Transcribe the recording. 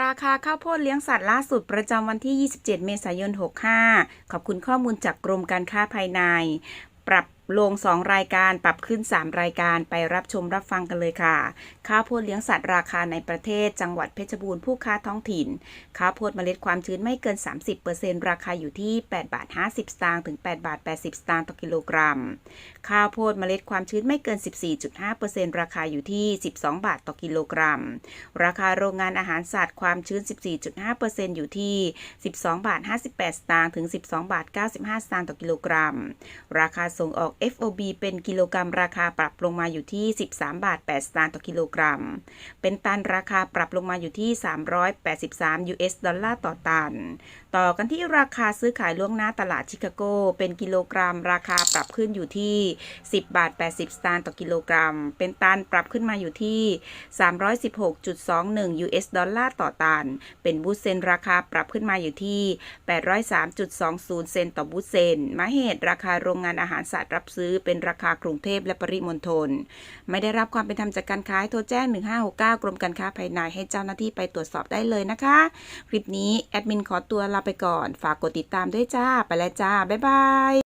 ราคาข้าวโพดเลี้ยงสัตว์ล่าสุดประจำวันที่ 27 เมษายน 65 ขอบคุณข้อมูลจากกรมการค้าภายใน ปรับ ลง 2 รายการปรับขึ้น 3 รายการไปรับชมรับฟังกันเลยค่ะ ข้าวโพดเลี้ยงสัตว์ราคาในประเทศ จังหวัดเพชรบูรณ์ผู้ค้าท้องถิ่น ข้าวโพดเมล็ดความชื้นไม่เกิน 30%ราคาอยู่ที่8บาท50 สตางค์ถึง8บาท80 สตางค์ต่อกิโลกรัม ข้าวโพดเมล็ดความชื้นไม่เกิน 14.5%ราคาอยู่ที่ 12 บาทต่อกิโลกรัม ราคาโรงงานอาหารสัตว์ความชื้น 14.5%อยู่ที่ 12บาท58 สตางค์ถึง 12บาท95 สตางค์ต่อกิโลกรัม ราคาส่งออก FOB เป็นกิโลกรัมราคาปรับลงมาอยู่ที่ 13 บาท 8 สตางค์ต่อกิโลกรัม เป็นตันราคาปรับลงมาอยู่ที่ 383 US ดอลลาร์ต่อตัน ต่อกันที่ราคาซื้อขายล่วงหน้าตลาดชิคาโก เป็นกิโลกรัม ราคาปรับขึ้นอยู่ที่ 10 บาท 80 สตางค์ต่อกิโลกรัม เป็นตันปรับขึ้นมาอยู่ที่ 316.21 US ดอลลาร์ต่อตัน เป็นบูเซนราคาปรับขึ้นมาอยู่ที่ 803.20 เซนต์ต่อบูเซนมาเหตุราคาโรงงานอาหารสัตว์รับซื้อเป็นราคากรุงเทพและปริมณฑล ไม่ได้รับความเป็นธรรมจากการขายโทรแจ้ง 1569 กรมการค้าภายในให้เจ้าหน้าที่ไปตรวจสอบได้เลยนะคะ คลิปนี้แอดมินขอตัวลาไปก่อน ฝากกดติดตามด้วยจ้า ไปแล้วจ้า บ๊ายบาย